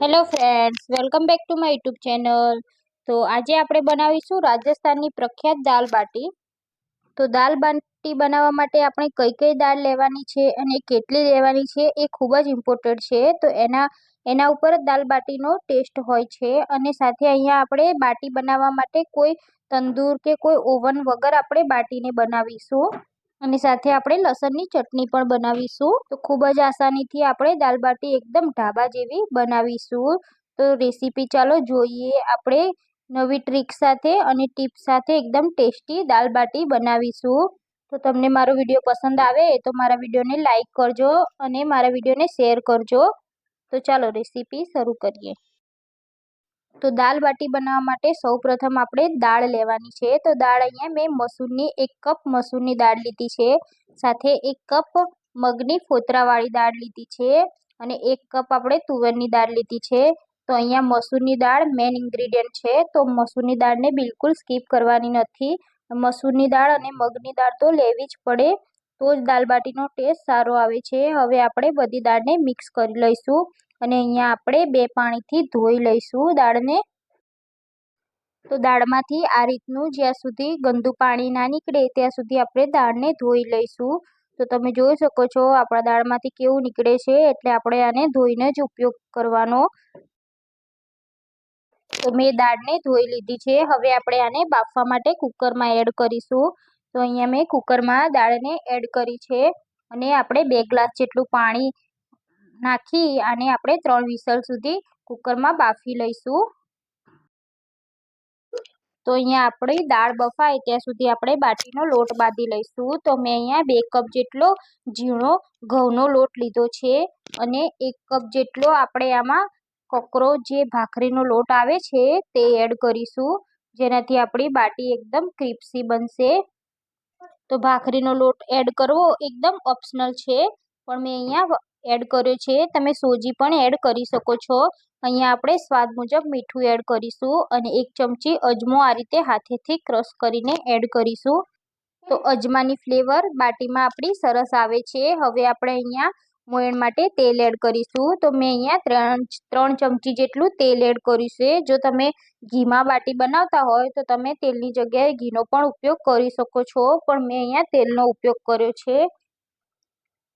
Hello friends welcome back to my YouTube channel તો આજે આપણે બનાવીશું રાજસ્થાનની પ્રખ્યાત દાલ બાટી. તો દાલ બાટી બનાવવા માટે આપણે કઈ કઈ દાળ લેવાની છે અને કેટલી લેવાની છે એ ખૂબ જ ઇમ્પોર્ટન્ટ છે. તો એના એના ઉપર દાલ બાટીનો ટેસ્ટ હોય છે અને સાથે અહીંયા આપણે બાટી બનાવવા માટે કોઈ તંદૂર કે કોઈ ઓવન વગર આપણે બાટીને બનાવીશું. અને સાથે આપણે લસણની ચટણી પણ બનાવીશું. તો ખૂબ જ આસાનીથી આપણે દાલ બાટી એકદમ ઢાબા જેવી બનાવીશું. તો રેસીપી ચાલો જોઈએ આપણે નવી ટ્રીક સાથે અને ટીપ સાથે એકદમ ટેસ્ટી દાલ બાટી બનાવીશું. તો તમને મારો વીડિયો પસંદ આવે તો મારા વિડીયોને લાઇક કરજો અને મારા વિડીયોને શેર કરજો. તો ચાલો રેસીપી શરૂ કરીએ. તો દાલ બાટી બનાવવા માટે સૌપ્રથમ આપણે દાળ લેવાની છે. તો દાળ અહીંયા મેં મસૂરની એક કપ મસૂરની દાળ લીધી છે. સાથે એક કપ મગની ફોતરાવાળી દાળ લીધી છે અને એક કપ આપણે તુવેરની દાળ લીધી છે. તો અહીંયા મસૂરની દાળ મેન ઇન્ગ્રીડિયન્ટ છે. તો મસૂરની દાળને બિલકુલ સ્કીપ કરવાની નથી. મસૂરની દાળ અને મગની દાળ તો લેવી જ પડે. તો જ દાલબાટીનો ટેસ્ટ સારો આવે છે. હવે આપણે બધી દાળને મિક્સ કરી લઈશું. અને અહીંયા આપણે બે પાણીથી ધોઈ લઈશું દાળને. તો દાળમાંથી આ રીતનું જ્યાં સુધી ગંદુ પાણી ના નીકળે ત્યાં સુધી આપણે દાળને ધોઈ લઈશું. તો તમે જોઈ શકો છો આપણા દાળમાંથી કેવું નીકળે છે એટલે આપણે આને ધોઈને જ ઉપયોગ કરવાનો. તો મેં દાળને ધોઈ લીધી છે. હવે આપણે આને બાફવા માટે કુકરમાં એડ કરીશું. તો અહીંયા મેં કુકરમાં દાળને એડ કરી છે. અને આપણે બે ગ્લાસ જેટલું પાણી નાખી આને આપણે ત્રણ વિસલ સુધી કુકરમાં બાફી લઈશું. તો અહીંયા આપણી દાળ બફાય ત્યાં સુધી આપણે બાટીનો લોટ બાંધી લઈશું. તો મેં અહીંયા બે કપ જેટલો ઝીણો ઘઉંનો લોટ લીધો છે અને એક કપ જેટલો આપણે આમાં કકરો જે ભાખરીનો લોટ આવે છે તે એડ કરીશું. જેનાથી આપણી બાટી એકદમ ક્રિપ્સી બનશે. તો ભાખરીનો લોટ એડ કરવો એકદમ ઓપ્શનલ છે. પણ મેં અહીંયા એડ કર્યો છે. તમે સોજી પણ એડ કરી શકો છો. અહીંયા આપણે સ્વાદ મુજબ મીઠું એડ કરીશું અને એક ચમચી અજમો આ રીતે હાથેથી ક્રશ કરીને એડ કરીશું. તો અજમાની ફ્લેવર બાટીમાં આપણી સરસ આવે છે. હવે આપણે અહીંયા મોયણ માટે તેલ એડ કરીશું. તો મેં અહીંયા ત્રણ ત્રણ ચમચી જેટલું તેલ એડ કર્યું છે. જો તમે ઘીમાં બાટી બનાવતા હોય તો તમે તેલની જગ્યાએ ઘીનો પણ ઉપયોગ કરી શકો છો. પણ મેં અહીંયા તેલનો ઉપયોગ કર્યો છે.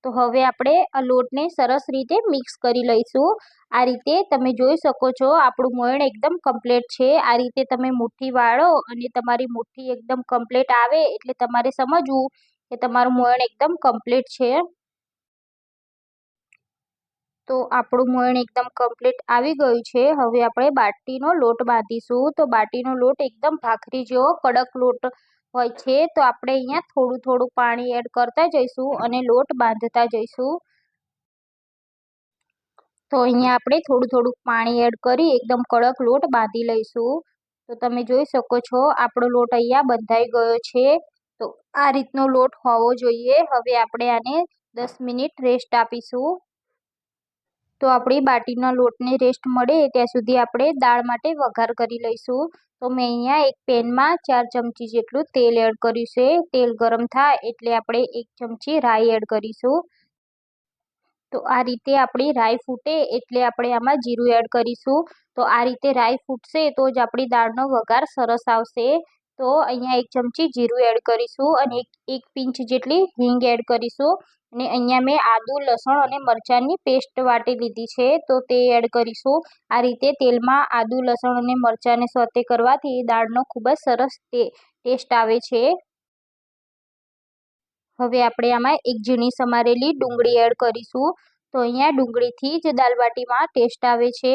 તો હવે આપણે આ લોટને સરસ રીતે મિક્સ કરી લઈશું. આ રીતે તમે જોઈ શકો છો, આપણું મોયણ એકદમ કમ્પ્લીટ છે. આ રીતે તમે મુઠ્ઠી વાળો અને તમારી મુઠ્ઠી એકદમ કમ્પ્લીટ આવે એટલે તમારે સમજવું કે તમારું મોયણ એકદમ કમ્પ્લીટ છે. તો આપણું મોયણ એકદમ કમ્પ્લીટ આવી ગયું છે. હવે આપણે બાટીનો લોટ બાંધીશું. તો બાટીનો લોટ એકદમ ભાખરી જેવો કડક લોટ હોય છે, તો આપણે અહીંયા થોડું થોડું પાણી એડ કરતા જઈશું અને લોટ બાંધતા જઈશું. તો અહીંયા આપણે થોડું થોડું પાણી એડ કરી એકદમ કડક લોટ બાંધી લઈશું. તો તમે જોઈ શકો છો, આપણો લોટ અહીંયા બંધાઈ ગયો છે. તો આ રીતનો લોટ હોવો જોઈએ. હવે આપણે આને દસ મિનિટ રેસ્ટ આપીશું. તો આપણી બાટીના લોટને રેસ્ટ મળે ત્યાં સુધી આપણે દાળ માટે વઘાર કરી લઈશું. તો મેં અહીંયા એક પેનમાં ચાર ચમચી જેટલું તેલ એડ કર્યું છે. તેલ ગરમ થાય એટલે આપણે એક ચમચી રાઈ એડ કરીશું. તો આ રીતે આપણી રાઈ ફૂટે એટલે આપણે આમાં જીરું એડ કરીશું. તો આ રીતે રાઈ ફૂટશે તો જ આપણી દાળનો વઘાર સરસ આવશે. તો અહીંયા એક ચમચી જીરું એડ કરીશું અને એક એક પિંચ જેટલી હિંગ એડ કરીશું. અને અહીંયા મેં આદુ, લસણ અને મરચાંની પેસ્ટ વાટી લીધી છે, તો તે એડ કરીશું. આ રીતે તેલમાં આદુ, લસણ અને મરચાંને સોતે કરવાથી દાળનો ખૂબ જ સરસ ટેસ્ટ આવે છે. હવે આપણે આમાં એક ઝીણી સમારેલી ડુંગળી એડ કરીશું. તો અહીંયા ડુંગળીથી જ દાલબાટીમાં ટેસ્ટ આવે છે.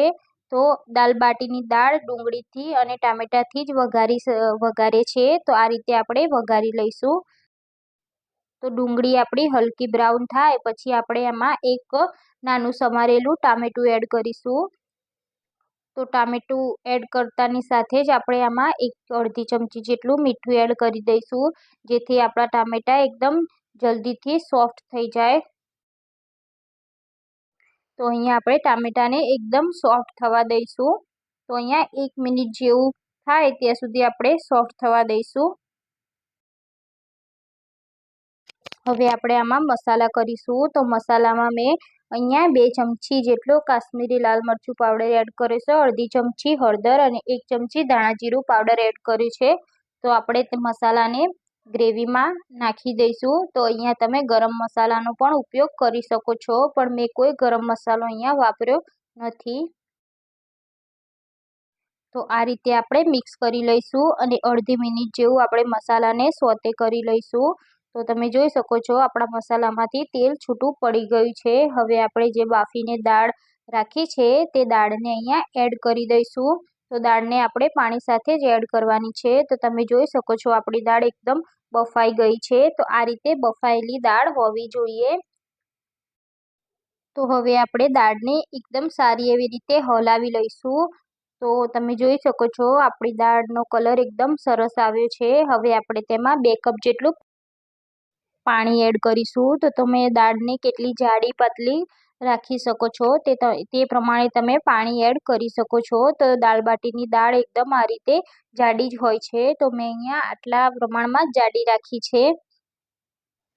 તો દાલબાટીની દાળ ડુંગળીથી અને ટામેટાથી જ વઘારી વઘારે છે. તો આ રીતે આપણે વઘારી લઈશું. તો ડુંગળી આપણી હલકી બ્રાઉન થાય, પછી આપણે એમાં એક નાનું સમારેલું ટામેટું એડ કરીશું. તો ટામેટું એડ કરતાની સાથે જ આપણે આમાં એક અડધી ચમચી જેટલું મીઠું એડ કરી દઈશું, જેથી આપણા ટામેટાં એકદમ જલ્દીથી સોફ્ટ થઈ જાય. તો અહીંયા આપણે ટામેટાને એકદમ સોફ્ટ થવા દઈશું. તો અહીંયા એક મિનિટ જેવું થાય ત્યાં સુધી આપણે સોફ્ટ થવા દઈશું. હવે આપણે આમાં મસાલા કરીશું. તો મસાલામાં મેં અહીંયા બે ચમચી જેટલો કાશ્મીરી લાલ મરચું પાવડર એડ કર્યો છે, અડધી ચમચી હળદર અને એક ચમચી ધાણા જીરું પાવડર એડ કર્યું છે. તો આપણે તે મસાલાને ગ્રેવીમાં નાખી દઈશું. તો અહીંયા તમે ગરમ મસાલાનો પણ ઉપયોગ કરી શકો છો. પણ મેં કોઈ ગરમ મસાલો અહીંયા વાપર્યો નથી. તો આ રીતે આપણે મિક્સ કરી લઈશું અને અડધી મિનિટ જેવું આપણે મસાલાને સોતે કરી લઈશું. તો તમે જોઈ શકો છો આપણા મસાલામાંથી તેલ છૂટું પડી ગયું છે. હવે આપણે જે બાફીને દાળ રાખી છે તે દાળને અહીંયા એડ કરી દઈશું. તો દાળને આપણે પાણી સાથે જ એડ કરવાની છે. તો તમે જોઈ શકો છો આપણી દાળ એકદમ બફાઈ ગઈ છે. તો આ રીતે બફાયેલી દાળ હોવી જોઈએ. તો હવે આપણે દાળને એકદમ સારી એવી રીતે હલાવી લઈશું. તો તમે જોઈ શકો છો આપણી દાળનો કલર એકદમ સરસ આવ્યો છે. હવે આપણે તેમાં બે કપ જેટલું પાણી એડ કરીશું. તો તમે દાળને કેટલી જાડી, પાતળી રાખી શકો છો. તે તે પ્રમાણે તમે પાણી એડ કરી શકો છો. તો દાળ બાટીની દાળ એકદમ આ રીતે જાડી જ હોય છે. તો મેં અહીંયા આટલા પ્રમાણમાં જાડી રાખી છે.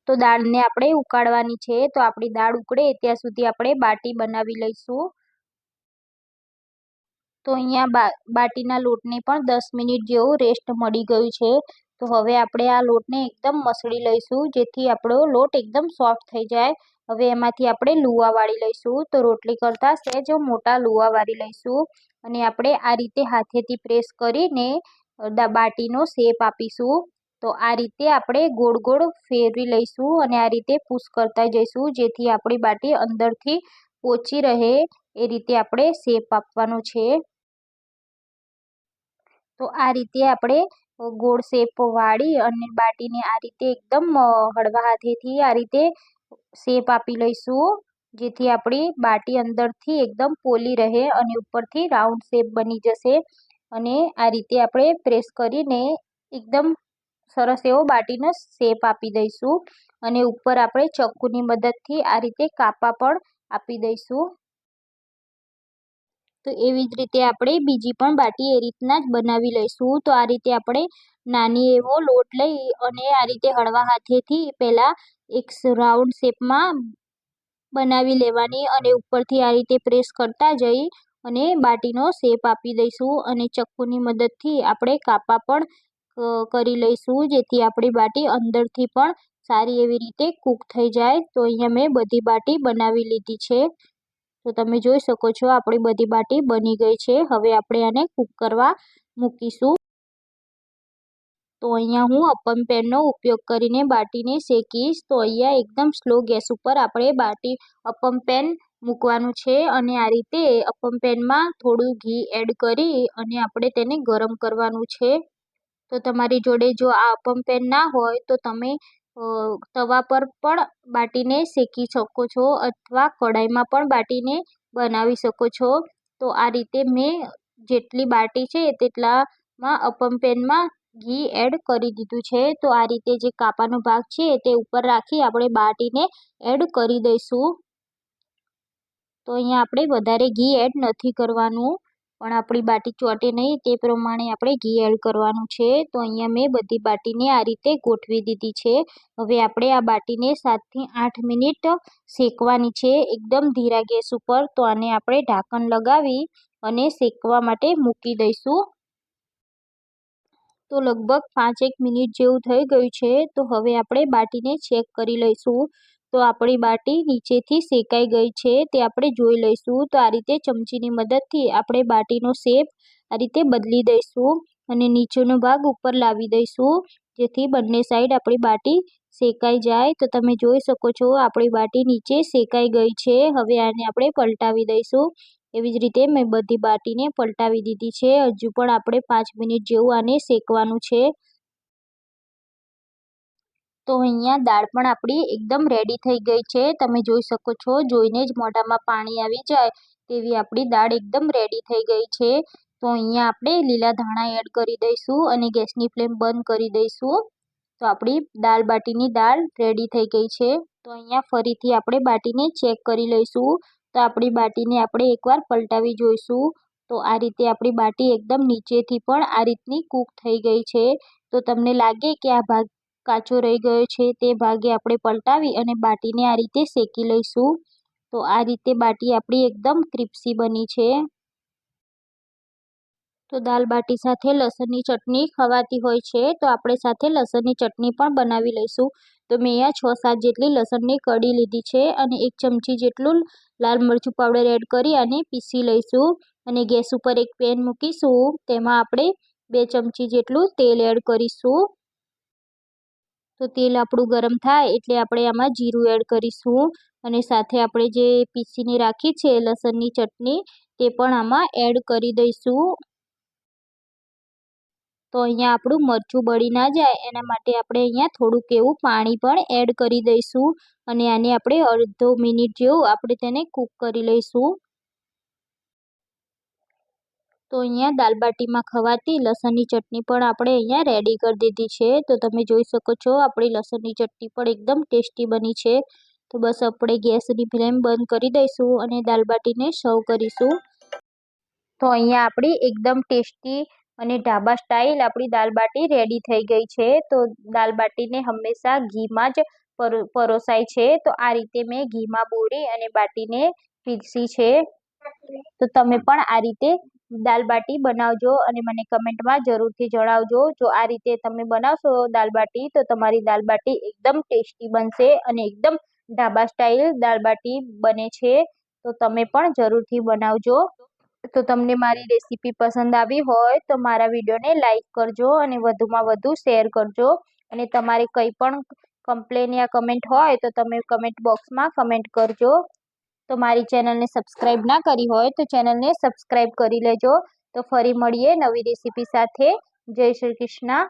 તો દાળને આપણે ઉકાળવાની છે. તો આપણી દાળ ઉકળે ત્યાં સુધી આપણે બાટી બનાવી લઈશું. તો અહીંયા બાટીના લોટને પણ દસ મિનિટ જેવું રેસ્ટ મળી ગયું છે. તો હવે આપણે આ લોટને એકદમ મસળી લઈશું, જેથી આપણો લોટ એકદમ સોફ્ટ થઈ જાય. હવે એમાંથી આપણે લુવા વાળી લઈશું. તો રોટલી કરતાં સહેજ મોટા લુવા વાળી લઈશું. અને આપણે આ રીતે હાથેથી પ્રેસ કરીને બાટીનો શેપ આપીશું. તો આ રીતે આપણે ગોળ ગોળ ફેરવી લઈશું અને આ રીતે પુશ કરતા જઈશું, જેથી આપણી બાટી અંદરથી પોચી રહે. એ રીતે આપણે શેપ આપવાનો છે. તો આ રીતે આપણે ગોળ શેપ વાળી અને બાટીને આ રીતે એકદમ હળવા હાથેથી આ રીતે શેપ આપી લઈશું, જેથી આપણી બાટી અંદરથી એકદમ પોલી રહે અને ઉપરથી રાઉન્ડ શેપ બની જશે. અને આ રીતે આપણે પ્રેસ કરીને એકદમ સરસ એવો બાટીનો શેપ આપી દઈશું. અને ઉપર આપણે ચક્કુની મદદથી આ રીતે કાપા પણ આપી દઈશું. તો એવી જ રીતે આપણે બીજી પણ બાટી એ રીતના જ બનાવી લઈશું. તો આ રીતે આપણે નાની એવો લોટ લઈ અને આ રીતે હળવા હાથેથી પહેલાં એક રાઉન્ડ શેપમાં બનાવી લેવાની અને ઉપરથી આ રીતે પ્રેસ કરતા જઈ અને બાટીનો શેપ આપી દઈશું અને ચક્કુની મદદથી આપણે કાપા પણ કરી લઈશું, જેથી આપણી બાટી અંદરથી પણ સારી એવી રીતે કૂક થઈ જાય. તો અહીંયા મેં બધી બાટી બનાવી લીધી છે. તો તમે જોઈ શકો છો આપણી બધી બાટી બની ગઈ છે. હવે આપણે આને કૂક કરવા મૂકીશું. તો અહીંયા હું અપમ પેનનો ઉપયોગ કરીને બાટીને શેકીશ. તો અહીંયા એકદમ સ્લો ગેસ ઉપર આપણે બાટી અપમ પેન મૂકવાનું છે અને આ રીતે અપમ પેનમાં થોડું ઘી એડ કરી અને આપણે તેને ગરમ કરવાનું છે. તો તમારી જોડે જો આ અપમ પેન ના હોય તો તમે તવા પર પણ બાટીને શેકી શકો છો અથવા કઢાઈમાં પણ બાટીને બનાવી શકો છો. તો આ રીતે મેં જેટલી બાટી છે તેટલામાં અપમ પેનમાં ઘી એડ કરી દીધું છે. તો આ રીતે જે કાપાનો ભાગ છે તે ઉપર રાખી આપણે બાટીને એડ કરી દઈશું. તો અહીંયા આપણે વધારે ઘી એડ નથી કરવાનું. પણ આપણી બાટી ચોટે નહીં તે પ્રમાણે આપણે ઘી એડ કરવાનું છે. તો અહીંયા મેં બધી બાટીને આ રીતે ગોઠવી દીધી છે. હવે આપણે આ બાટીને સાતથી આઠ મિનિટ શેકવાની છે. એકદમ ધીરા ગેસ ઉપર. તો આને આપણે ઢાંકણ લગાવી અને શેકવા માટે મૂકી દઈશું. તો લગભગ પાંચેક મિનિટ જેવું થઈ ગયું છે, તો હવે આપણે બાટીને ચેક કરી લઈશું. તો આપણી બાટી નીચેથી શેકાઈ ગઈ છે, તે આપણે જોઈ લઈશું. તો આ રીતે ચમચીની મદદથી આપણે બાટીનો શેપ આ રીતે બદલી દઈશું અને નીચેનો ભાગ ઉપર લાવી દઈશું, જેથી બંને સાઈડ આપણી બાટી શેકાઈ જાય. તો તમે જોઈ શકો છો, આપણી બાટી નીચે શેકાઈ ગઈ છે. હવે આને આપણે પલટાવી દઈશું. એવી જ રીતે મેં બધી બાટીને પલટાવી દીધી છે. હજુ પણ આપણે પાંચ મિનિટ જેવું આને શેકવાનું છે. તો અહીંયા દાળ પણ આપણી એકદમ રેડી થઈ ગઈ છે. તમે જોઈ શકો છો, જોઈને જ મોઢામાં પાણી આવી જાય તેવી આપણી દાળ એકદમ રેડી થઈ ગઈ છે. તો અહીંયા આપણે લીલા ધાણા એડ કરી દઈશું અને ગેસની ફ્લેમ બંધ કરી દઈશું. તો આપણી દાળ બાટીની દાળ રેડી થઈ ગઈ છે. તો અહીંયા ફરીથી આપણે બાટીને ચેક કરી લઈશું. તો આપણી બાટીને આપણે એકવાર પલટાવી જોઈશું. તો આ રીતે આપણી બાટી એકદમ નીચેથી પણ આ રીતની કૂક થઈ ગઈ છે. તો તમને લાગે કે આ ભાગ કાચો રહી ગયો છે, તે ભાગે આપણે પલટાવી અને બાટીને આ રીતે શેકી લઈશું. તો આ રીતે બાટી આપણી એકદમ ક્રિપ્સી બની છે. તો દાલ બાટી સાથે લસણની ચટણી ખવાતી હોય છે, તો આપણે સાથે લસણની ચટણી પણ બનાવી લઈશું. તો મેં અહીંયા છ સાત જેટલી લસણની કડી લીધી છે અને એક ચમચી જેટલું લાલ મરચું પાવડર એડ કરી અને પીસી લઈશું. અને ગેસ ઉપર એક પેન મૂકીશું. તેમાં આપણે બે ચમચી જેટલું તેલ એડ કરીશું. તો તેલ આપણું ગરમ થાય એટલે આપણે આમાં જીરું એડ કરીશું. અને સાથે આપણે જે પીસીને રાખી છે લસણની ચટણી, તે પણ આમાં એડ કરી દઈશું. તો અહીંયા આપણું મરચું બળી ના જાય, એના માટે આપણે અહીંયા થોડુંક એવું પાણી પણ એડ કરી દઈશું અને આને આપણે અડધો મિનિટ જેવું આપણે તેને કૂક કરી લઈશું. તો અહીંયા દાલબાટીમાં ખવાતી લસણની ચટણી પણ આપણે અહીંયા રેડી કરી દીધી છે. તો તમે જોઈ શકો છો આપણી લસણની ચટણી પણ એકદમ ટેસ્ટી બની છે. તો બસ આપણે ગેસની ફ્લેમ બંધ કરી દઈશું અને દાલબાટીને સર્વ કરીશું. તો અહીંયા આપણી એકદમ ટેસ્ટી અને ઢાબા સ્ટાઇલ આપણી દાલબાટી રેડી થઈ ગઈ છે. તો દાલબાટીને હંમેશા ઘીમાં જ પરોસાય છે. તો આ રીતે મેં ઘીમાં બોળી અને બાટીને પીરસી છે. તો તમે પણ આ રીતે દાલબાટી બનાવજો અને મને કમેન્ટમાં જરૂરથી જણાવજો. જો આ રીતે તમે બનાવશો દાલબાટી તો તમારી દાલબાટી એકદમ ટેસ્ટી બનશે અને એકદમ ઢાબા સ્ટાઇલ દાલબાટી બને છે. તો તમે પણ જરૂરથી બનાવજો. તો તમને મારી રેસીપી પસંદ આવી હોય તો મારા વિડીયોને લાઇક કરજો અને વધુમાં વધુ શેર કરજો. અને તમારે કંઈ પણ કમ્પ્લેન યા કમેન્ટ હોય તો તમે કમેન્ટ બોક્સમાં કમેન્ટ કરજો. તો મારી ચેનલને સબસ્ક્રાઈબ ના કરી હોય તો ચેનલને સબસ્ક્રાઈબ કરી લેજો. તો ફરી મળીએ નવી રેસીપી સાથે. જય શ્રી કૃષ્ણ.